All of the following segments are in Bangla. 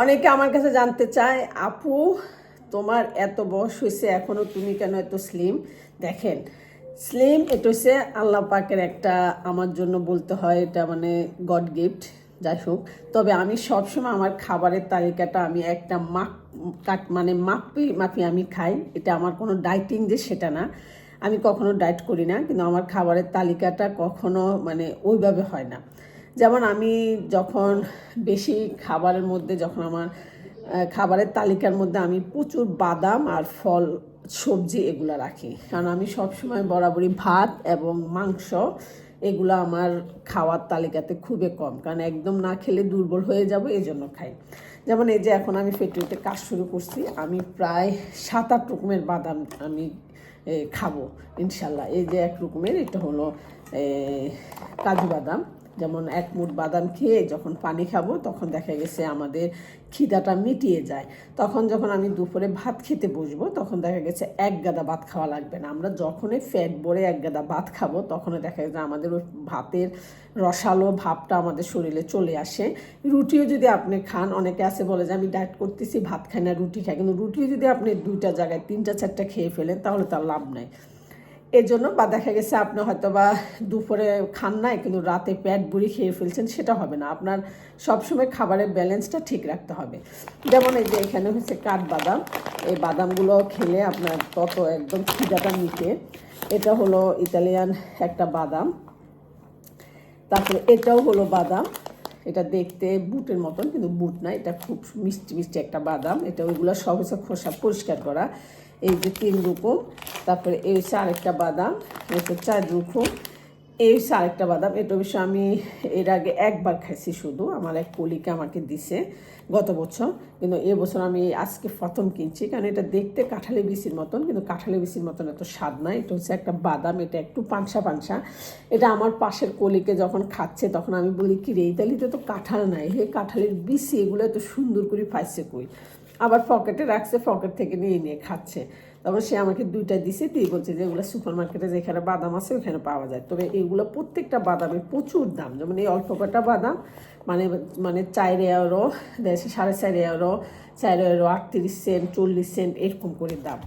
অনেকে আমার কাছে জানতে চায়, আপু, তোমার এত বয়স হয়েছে, এখনও তুমি কেন এত স্লিম দেখেন স্লিম এটা হচ্ছে আল্লাহ পাকের একটা আমার জন্য বলতে হয়, এটা মানে গড গিফট যাই হোক। তবে আমি সবসময় আমার খাবারের তালিকাটা আমি একটা মাপ, কাট মানে মাপি মাপি আমি খাই, এটা আমার কোনো ডাইটিং যে সেটা না। আমি কখনো ডায়েট করি না, কিন্তু আমার খাবারের তালিকাটা কখনো মানে ওইভাবে হয় না। যেমন আমি যখন বেশি খাবারের মধ্যে, যখন আমার খাবারের তালিকার মধ্যে আমি প্রচুর বাদাম আর ফল, সবজি এগুলো রাখি। কারণ আমি সবসময় বরাবরই ভাত এবং মাংস এগুলো আমার খাওয়ার তালিকাতে খুবই কম। কারণ একদম না খেলে দুর্বল হয়ে যাব এই জন্য খাই। যেমন এই যে এখন আমি ফেটুরিতে কাজ শুরু করছি, আমি প্রায় সাত আট রকমের বাদাম আমি খাব, ইনশাল্লাহ। এই যে এক রকমের, এটা হলো কাজু বাদাম। যেমন এক মুঠ বাদাম খেয়ে যখন পানি খাব, তখন দেখা গেছে আমাদের খিদাটা মিটিয়ে যায়। তখন যখন আমি দুপুরে ভাত খেতে বসবো, তখন দেখা গেছে এক গাদা ভাত খাওয়া লাগবে না। আমরা যখনই ফ্যাট ভরে এক গাদা ভাত খাব, তখনই দেখা গেছে আমাদের ওই ভাতের রসালো ভাবটা আমাদের শরীরে চলে আসে। রুটিও যদি আপনি খান, অনেকে আছে বলে যে আমি ডায়েট করতেছি, ভাত খাই না, রুটি খাই। কিন্তু রুটিও যদি আপনি দুইটা জায়গায়, তিনটা, চারটা খেয়ে ফেলেন, তাহলে তার লাভ নাই। এর জন্য বা দেখা গেছে আপনি হয়তো বা দুপুরে খান নাই, কিন্তু রাতে পেট বুড়ি খেয়ে ফেলছেন, সেটা হবে না। আপনার সবসময় খাবারের ব্যালেন্সটা ঠিক রাখতে হবে। যেমন এই যে এখানে হচ্ছে কাঠবাদাম। এই বাদামগুলো খেলে আপনার তত একদম খিদাটা নিতে। এটা হলো ইতালিয়ান একটা বাদাম। তারপরে এটাও হলো বাদাম। এটা দেখতে বুটের মতন, কিন্তু বুট না, এটা খুব মিষ্টি মিষ্টি একটা বাদাম। এটা ওইগুলো হচ্ছে খোসা পরিষ্কার করা। এই যে তিন রকম তারপরে এই হচ্ছে আরেকটা বাদাম, এই হচ্ছে চার রকম এই হচ্ছে আরেকটা বাদাম এটা অবশ্য আমি এর আগে একবার খাইছি শুধু, আমার এক কলিকে আমাকে দিছে গত বছর। কিন্তু এবছর আমি আজকে প্রথম কিনছি, কারণ এটা দেখতে কাঁঠালি বিচির মতন, কিন্তু কাঁঠালি বিচির মতন এত স্বাদ নাই এটা হচ্ছে একটা বাদাম, এটা একটু পানসা পানসা। এটা আমার পাশের কলিকে যখন খাচ্ছে, তখন আমি বলি কি রে ইতালিতে তো কাঁঠাল নাই, হে কাঁঠালের বিচি, এগুলো এত সুন্দর করে পাইছে কই? আবার পকেটে রাখছে, পকেট থেকে নিয়ে নিয়ে খাচ্ছে। তখন সে আমাকে দুইটা দিছে, দিয়ে বলছে যে এগুলো সুপার মার্কেটে যেখানে বাদাম আছে, ওখানে পাওয়া যায়। তবে এগুলো প্রত্যেকটা বাদামের প্রচুর দাম। যেমন এই অল্প কটা বাদাম মানে মানে চার এগারো দেশে সাড়ে চার এগারো চার এগারো আটত্রিশ সেন্ট চল্লিশ সেন্ট এরকম করে দাম।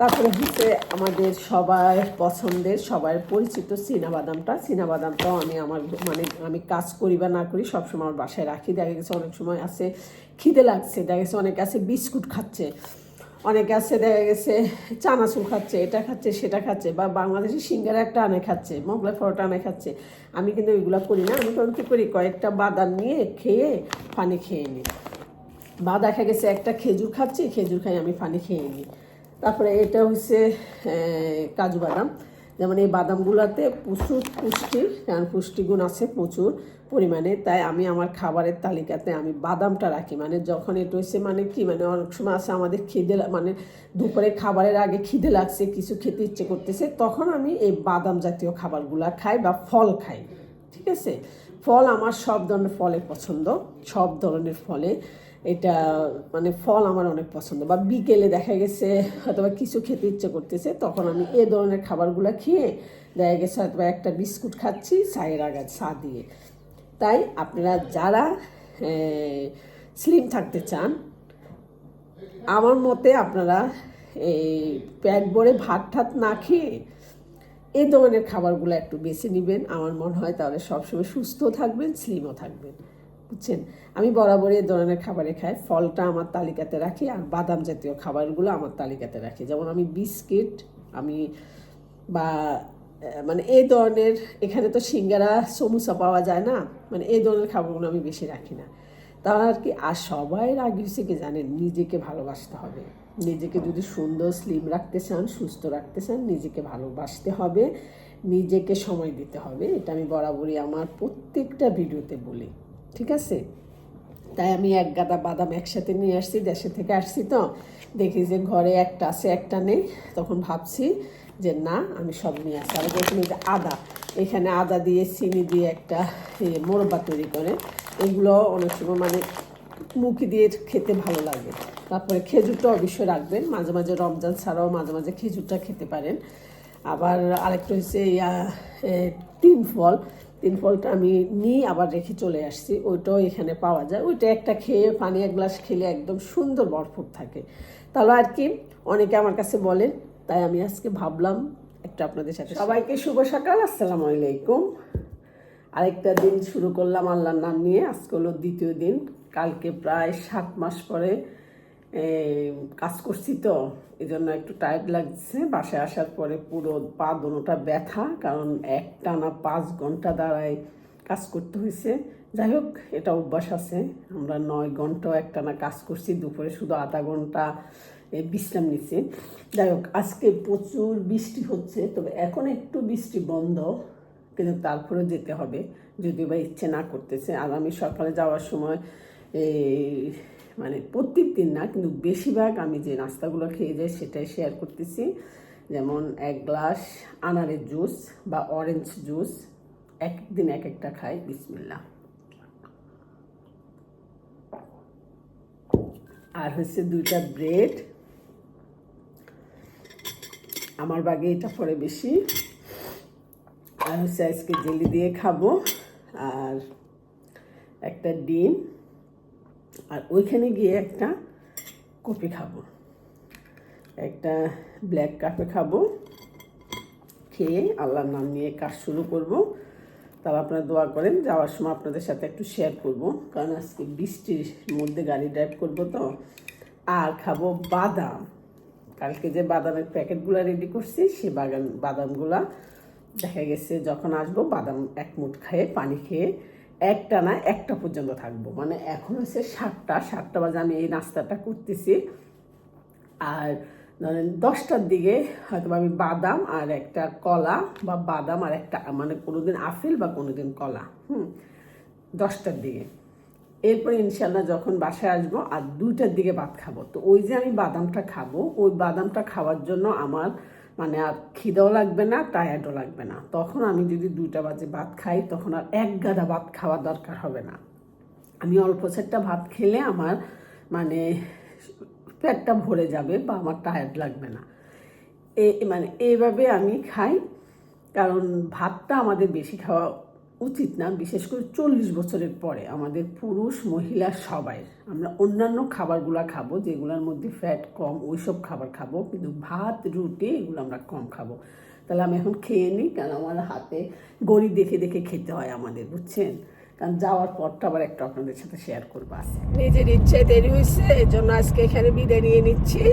তারপরে হচ্ছে আমাদের সবার পছন্দের, সবার পরিচিত বাদামটা বাদামটাও আমি আমার মানে আমি কাজ করি বা না করি সবসময় আমার বাসায় রাখি। দেখা গেছে অনেক সময় আছে, খিদে লাগছে, দেখা গেছে অনেক আছে বিস্কুট খাচ্ছে। অনেকে আছে, দেখা গেছে চানাচুর খাচ্ছে, এটা খাচ্ছে, সেটা খাচ্ছে, বা বাংলাদেশের সিঙ্গারা একটা আনে খাচ্ছে, মোগলাই পরোটা আনে খাচ্ছে। আমি কিন্তু ওইগুলো করি না, আমি কিন্তু করি কয়েকটা বাদাম নিয়ে খেয়ে পানি খেয়ে নিই। বা দেখা গেছে একটা খেজুর খাচ্ছি, খেজুর খাই আমি পানি খেয়ে নিই। তারপরে এটা হচ্ছে কাজু বাদাম। যেমন এই বাদামগুলোতে প্রচুর পুষ্টির পুষ্টিগুণ আছে প্রচুর পরিমাণে। তাই আমি আমার খাবারের তালিকাতে আমি বাদামটা রাখি। মানে যখন এটা হচ্ছে মানে কি মানে অনেক সময় আছে আমাদের খিদে মানে দুপুরে খাবারের আগে খিদে লাগছে, কিছু খেতে ইচ্ছে করতেছে, তখন আমি এই বাদাম জাতীয় খাবারগুলা খাই বা ফল খাই। ঠিক আছে? ফল আমার সব ধরনের ফলে পছন্দ, সব ধরনের ফলে। এটা মানে ফল আমার অনেক পছন্দ। বা বিকেলে দেখা গেছে হয়তো বা কিছু খেতে ইচ্ছে করতেছে, তখন আমি এ ধরনের খাবারগুলো খেয়ে দেখা গেছে হয়তো একটা বিস্কুট খাচ্ছি, চায়ের আগে চা দিয়ে। তাই আপনারা যারা স্লিম থাকতে চান, আমার মতে আপনারা এই প্যাট ভরে ভাত ঠাত না খেয়ে এই ধরনের খাবারগুলো একটু বেছে নেবেন। আমার মনে হয় তাহলে সবসময় সুস্থ থাকবেন, স্লিমও থাকবেন। বুঝছেন? আমি বরাবরই এই ধরনের খাবারে খাই। ফলটা আমার তালিকাতে রাখি আর বাদাম জাতীয় খাবারগুলো আমার তালিকাতে রাখি। যেমন আমি বিস্কিট, আমি বা মানে এই ধরনের, এখানে তো সিঙ্গারা সমুসা পাওয়া যায় না? মানে এই ধরনের খাবারগুলো আমি বেশি রাখি না। তাহলে আর কি, আর সবাই আগে হচ্ছে কি জানেন? নিজেকে ভালোবাসতে হবে। নিজেকে যদি সুন্দর স্লিম রাখতে চান, সুস্থ রাখতে চান, নিজেকে ভালোবাসতে হবে, নিজেকে সময় দিতে হবে। এটা আমি বরাবরই আমার প্রত্যেকটা ভিডিওতে বলি, ঠিক আছে? তাই আমি এক গাদা বাদাম একসাথে নিয়ে আসছি, দেশে থেকে আসছি তো। দেখি যে ঘরে একটা আছে, একটা নেই। তখন ভাবছি যে না, আমি সব নিয়ে আসছি আর এখানে যে আদা, এখানে আদা দিয়ে, চিনি দিয়ে একটা মোরব্বা তৈরি করে। এগুলো অনেক সময় মানে মুখি দিয়ে খেতে ভালো লাগে। তারপরে খেজুরটা অবশ্যই রাখবেন। মাঝে মাঝে রমজান ছাড়াও মাঝে মাঝে খেজুরটা খেতে পারেন। আবার আরেকটা হচ্ছে তিন ফল। তিন ফলটা আমি নিই আবার রেখে চলে আসছি। ওইটাও এখানে পাওয়া যায়। ওইটা একটা খেয়ে পানি এক গ্লাস খেলে একদম সুন্দর ভরপুর থাকে। তাহলে আর কি অনেকে আমার কাছে বলেন তাই আমি আজকে ভাবলাম একটু আপনাদের সাথে সবাইকে শুভ সকাল আসসালামু আলাইকুম। আরেকটা দিন শুরু করলাম আল্লাহর নাম নিয়ে। আজকে হলো দ্বিতীয় দিন। কালকে প্রায় সাত মাস পরে কাজ করছি তো এই জন্য একটু টায়ার্ড লাগছে। বাসায় আসার পরে পুরো পা দোনোটা ব্যথা, কারণ এক টানা পাঁচ ঘণ্টা দাঁড়ায় কাজ করতে হয়েছে। যাই হোক, এটা অভ্যাস আছে। আমরা নয় ঘন্টাও একটানা কাজ করছি, দুপুরে শুধু আধা ঘণ্টা বিশ্রাম নিচ্ছি। যাই হোক, আজকে প্রচুর বৃষ্টি হচ্ছে, তবে এখন একটু বৃষ্টি বন্ধ, কিন্তু তারপরে যেতে হবে। যদিও বা ইচ্ছে না করতেছে আর আমি সকালে যাওয়ার সময় মানে প্রত্যেক দিন না, কিন্তু বেশিরভাগ আমি যে নাস্তাগুলো খেয়ে যাই সেটাই শেয়ার করতেছি। যেমন এক গ্লাস আনারের জুস বা অরেঞ্জ জুস একদিন এক একটা খাই বিসমিল্লা আর হচ্ছে দুইটা ব্রেড। আমার বাগে এটা পরে বেশি। আর হচ্ছে আজকে জেলি দিয়ে খাব। আর একটা ডিম। আর ওইখানে গিয়ে একটা কফি খাব। একটা ব্ল্যাক কাপে খাব। খেয়ে আল্লাহর নাম নিয়ে কাজ শুরু করব। তাহলে আপনারা দোয়া করেন, যাওয়ার সময় আপনাদের সাথে একটু শেয়ার করব। কারণ আজকে বৃষ্টির মধ্যে গাড়ি ড্রাইভ করব তো। আর খাব বাদাম। কালকে যে বাদামের প্যাকেটগুলো রেডি করছি, সে বাগান বাদামগুলা দেখা গেছে যখন আসব, বাদাম এক মুঠ খেয়ে পানি খেয়ে একটা না, একটা পর্যন্ত থাকব। মানে এখন হচ্ছে সাতটা সাতটা বাজে আমি এই নাস্তাটা করতেছি। আর ধরেন দশটার দিকে হয়তো আমি বাদাম আর একটা কলা বা বাদাম আর একটা মানে কোনোদিন আপেল বা কোনোদিন কলা, হুম, দশটার দিকে। এরপরে ইনশাল্লাহ যখন বাসায় আসব আর দুইটার দিকে ভাত খাব। তো ওই যে আমি বাদামটা খাব, ওই বাদামটা খাওয়ার জন্য আমার মানে আর খিদেও লাগবে না টায়ার্ডও লাগবে না। তখন আমি যদি দুইটা বাজে ভাত খাই, তখন আর এক গাদা ভাত খাওয়া দরকার হবে না। আমি অল্প সেটটা ভাত খেলে আমার মানে পেটটা ভরে যাবে বা আমার টায়ার্ড লাগবে না। এ মানে এইভাবে আমি খাই, কারণ ভাতটা আমাদের বেশি খাওয়া উচিত না, বিশেষ করে চল্লিশ বছরের পরে আমাদের পুরুষ, মহিলা সবাই, আমরা অন্যান্য খাবারগুলো খাব, যেগুলোর মধ্যে ফ্যাট কম, ওইসব খাবার খাব, কিন্তু ভাত, রুটি, এগুলো আমরা কম খাব। তাহলে আমি এখন খেয়ে নিই কারণ আমার হাতে গড়ি দেখে দেখে খেতে হয় আমাদের, বুঝছেন? কারণ যাওয়ার পরটা আবার একটা আপনাদের সাথে শেয়ার করব নিজের ইচ্ছে দেরি হয়েছে এই জন্য আজকে এখানে বিদায় নিয়ে নিচ্ছি।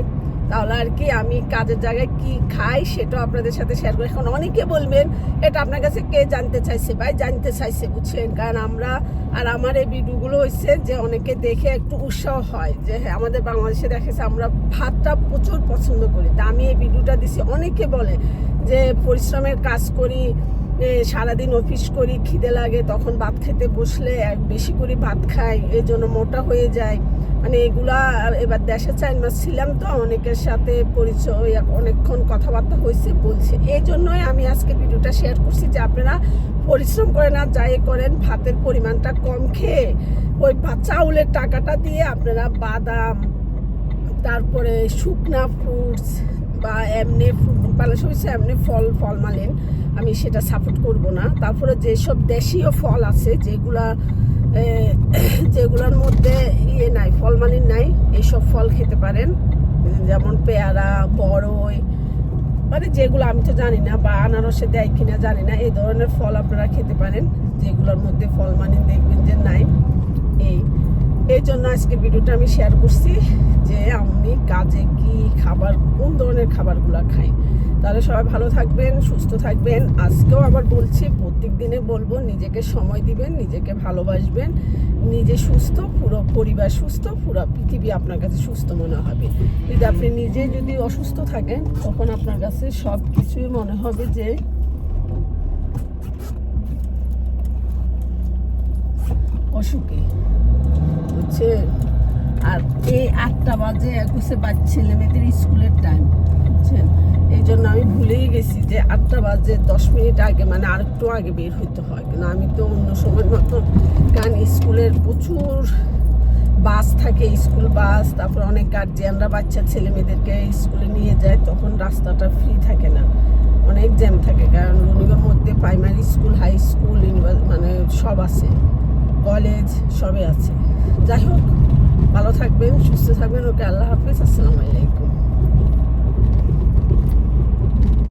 তাহলে আর কি, আমি কাজের জায়গায় কি খাই সেটাও আপনাদের সাথে শেয়ার করি এখন অনেকে বলবেন, এটা আপনার কাছে কে জানতে চাইছে? ভাই, জানতে চাইছে, বুঝছেন? কারণ আমরা আর আমার এই ভিডিওগুলো হচ্ছে যে অনেকে দেখে একটু উৎসাহ হয় যে হ্যাঁ আমাদের বাংলাদেশে দেখেছে আমরা ভাতটা প্রচুর পছন্দ করি। তা আমি এই ভিডিওটা দিছি, অনেকে বলে যে, পরিশ্রমের কাজ করি সারাদিন অফিস করি, খিদে লাগে, তখন ভাত খেতে বসলে বেশি করে ভাত খাই এই জন্য মোটা হয়ে যায় মানে এগুলা এবার দেশে চাই মাস ছিলাম তো, অনেকের সাথে পরিচয় অনেকক্ষণ কথাবার্তা হয়েছে, বলছে। এই জন্যই আমি আজকে ভিডিওটা শেয়ার করছি যে আপনারা পরিশ্রম করেন আর যাই করেন, ভাতের পরিমাণটা কম খেয়ে ওই চাউলের টাকাটা দিয়ে আপনারা বাদাম, তারপরে শুকনা ফ্রুটস বা এমনি বাংলাদেশ হচ্ছে এমনি ফল ফল মালেন আমি সেটা সাপোর্ট করব না। তারপরে যেসব দেশীয় ফল আছে, যেগুলা যেগুলোর মধ্যে ইয়ে নাই ফল মালিন নাই, এইসব ফল খেতে পারেন। যেমন পেয়ারা, বড়ই মানে যেগুলো আমি তো জানি না বা আনারসে দেয় কিনা জানি না, এই ধরনের ফল আপনারা খেতে পারেন, যেগুলোর মধ্যে ফল মালিন দেখবেন যে নাই। এই এই জন্য আজকে ভিডিওটা আমি শেয়ার করছি যে আমি কাজে কি খাবার, কোন ধরনের খাবারগুলো খাই। তাহলে সবাই ভালো থাকবেন, সুস্থ থাকবেন। আজকেও আবার বলছি, প্রত্যেক দিনে বলব, নিজেকে সময় দিবেন, নিজেকে ভালোবাসবেন। নিজে সুস্থ, পুরো পরিবার সুস্থ, পুরো পৃথিবী আপনার কাছে সুস্থ মনে হবে। যদি আপনি নিজে যদি অসুস্থ থাকেন, তখন আপনার কাছে সব কিছুই মনে হবে যে অসুখে। বুঝছেন আর এই আটটা বাজে একুশে বাজ ছেলে মেয়েদের স্কুলের টাইম বুঝছেন? এই জন্য আমি ভুলেই গেছি যে আটটা বাজে, দশ মিনিট আগে মানে আর একটু আগে বের হইতে হয়। কিন্তু আমি তো অন্য সময় মতো, কারণ স্কুলের প্রচুর বাস থাকে, স্কুল বাস, তারপর অনেক গার্জিয়ানরা বাচ্চা ছেলে মেয়েদেরকে স্কুলে নিয়ে যায়, তখন রাস্তাটা ফ্রি থাকে না। অনেক জ্যাম থাকে, কারণ রুনিগর মধ্যে প্রাইমারি স্কুল হাই স্কুল মানে সব আছে। কলেজ সবই আছে। যাই হোক, ভালো থাকবেন, সুস্থ থাকবেন, ওকে আল্লাহ হাফিজ, আসসালামু আলাইকুম।